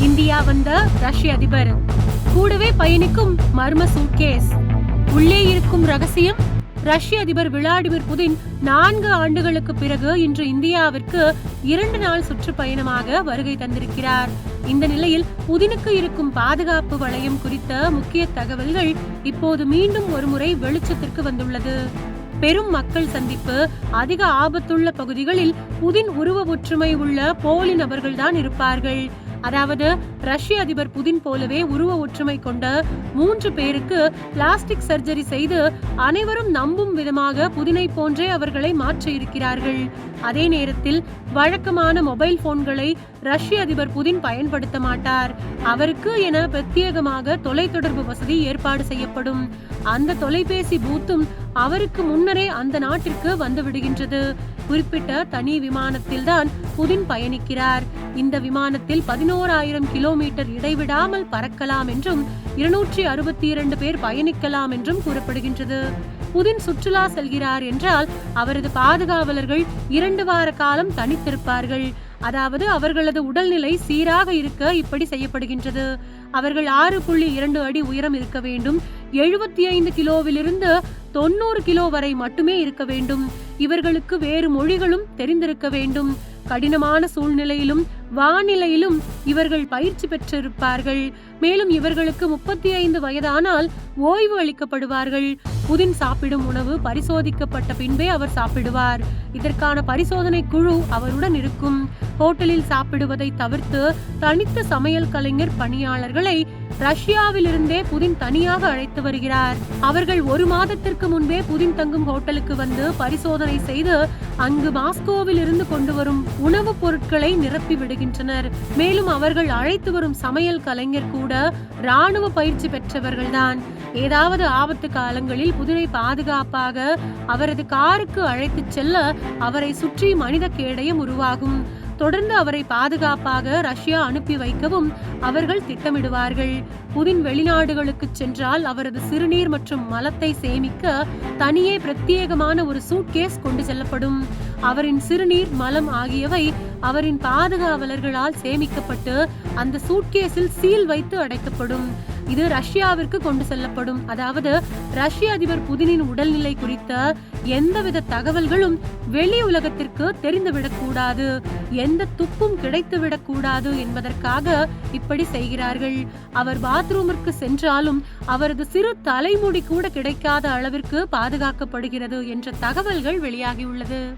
India வந்த ரஷ்ய அதிபர். கூடவே பயணிக்கும் மர்ம சூட்கேஸ். உள்ளே இருக்கும் ரகசியம் ரஷ்ய அதிபர் விளாடிமிர் புதின் நான்கு ஆண்டுகளுக்கு பிறகு இன்று இந்தியாவிற்கு இரண்டு நாள் சுற்றுப்பயணமாக வருகை தந்திருக்கிறார். இந்த நிலையில் புதினுக்கு இருக்கும் பாதுகாப்பு வளையம் குறித்த முக்கிய தகவல்கள் இப்போது மீண்டும் ஒருமுறை வெளிச்சத்திற்கு வந்துள்ளது. பெரும் மக்கள் சந்திப்பு அதிக ஆபத்துள்ள பகுதிகளில் புதின் உருவ ஒற்றுமை உள்ள போலி நபர்கள்தான் இருப்பார்கள். அதாவது ரஷ்ய அதிபர் புதின் போலவே உருவ ஒற்றுமை கொண்ட மூன்று பேருக்கு பிளாஸ்டிக் சர்ஜரி செய்து அனைவரும் நம்பும் விதமாக புதினை போன்றே அவர்களை மாற்றி இருக்கிறார்கள் அதே நேரத்தில் வழக்கமான மொபைல் போன்களை ரஷ்ய அதிபர் புதின் பயன்படுத்த மாட்டார். அவருக்கு என பிரத்யேகமாக தொலைத்தொடர்பு வசதி ஏற்பாடு செய்யப்படும். அந்த தொலைபேசி பூத்தும் அவருக்கு முன்னரே அந்த நாட்டிற்கு வந்து விடுகின்றது. குறிப்பிட்ட தனி விமானத்தில் தான் புதின் பயணிக்கிறார். இந்த விமானத்தில் பதினோராயிரம் கிலோமீட்டர் இடைவிடாமல் பறக்கலாம் என்றும் இருநூற்றி அறுபத்தி இரண்டு பேர் பயணிக்கலாம் என்றும் கூறப்படுகின்றது. புதின் சுற்றுலா செல்கிறார் என்றால் அவரது பாதுகாவலர்கள் இரண்டு வார காலம் தனித்திருப்பார்கள். அதாவது அவர்களது உடல்நிலை சீராக இருக்க இப்படி செய்யப்படுகின்றது. அவர்கள் ஆறு புள்ளி இரண்டு அடி உயரம் இருக்க வேண்டும். எழுபத்தி ஐந்து கிலோவிலிருந்து தொண்ணூறு கிலோ வரை மட்டுமே இருக்க வேண்டும். இவர்களுக்கு வேறு மொழிகளும் தெரிந்திருக்க வேண்டும். கடினமான சூழ்நிலையிலும் வானிலையிலும் இவர்கள் பயிற்சி பெற்றிருப்பார்கள். மேலும் இவர்களுக்கு முப்பத்தி ஐந்து வயதானால் ஓய்வு அளிக்கப்படுவார்கள். புதின் சாப்பிடும் உணவு பரிசோதிக்கப்பட்ட பின்பே அவர் சாப்பிடுவார். இதற்கான பரிசோதனை குழு அவருடன் இருக்கும். ஹோட்டலில் சாப்பிடுவதை தவிர்த்து தனித்த சமையல் கலைஞர் பணியாளர்களை ரஷ்யாவிலிருந்தே புதின் தனியாக அழைத்து வருகிறார். அவர்கள் ஒரு மாதத்திற்கு முன்பே புதின் தங்கும் ஹோட்டலுக்கு வந்து பரிசோதனை செய்து அங்கு மாஸ்கோவில் இருந்து கொண்டு வரும் உணவுப் பொருட்களை நிரப்பி விடுகின்றனர். மேலும் அவர்கள் அழைத்து வரும் சமையல் கலைஞர் கூட ராணுவ பயிற்சி பெற்றவர்கள்தான். ஏதாவது ஆபத்து காலங்களில் புதினை பாதுகாப்பாக அவரது காருக்கு அழைத்துச் செல்ல அவரை சுற்றி மனித கேடயம் உருவாகும். தொடர்ந்து அவரை பாதுகாப்பாக ரஷ்யா அனுப்பி வைக்கவும் அவர்கள் திட்டமிடுவார்கள். புதின் வெளிநாடுகளுக்கு சென்றால் அவரது சிறுநீர் மற்றும் மலத்தை சேமிக்க தனியே பிரத்யேகமான ஒரு சூட்கேஸ் கொண்டு செல்லப்படும். அவரின் சிறுநீர் மலம் ஆகியவை அவரின் பாதுகாவலர்களால் சேமிக்கப்பட்டு அந்த சூட்கேஸில் சீல் வைத்து அடைக்கப்படும். இது ரஷ்யாவிற்கு கொண்டு செல்லப்படும். அதாவது ரஷ்ய அதிபர் புதினின் உடல்நிலை குறித்த எந்தவித தகவல்களும் வெளி உலகத்திற்கு தெரிந்துவிடக்கூடாது. எந்த துப்பும் கிடைத்துவிடக் கூடாது என்பதற்காக இப்படி செய்கிறார்கள். அவர் பாத்ரூமிற்கு சென்றாலும் அவரது சிறு தலைமுடி கூட கிடைக்காத அளவிற்கு பாதுகாக்கப்படுகிறது என்ற தகவல்கள் வெளியாகியுள்ளது.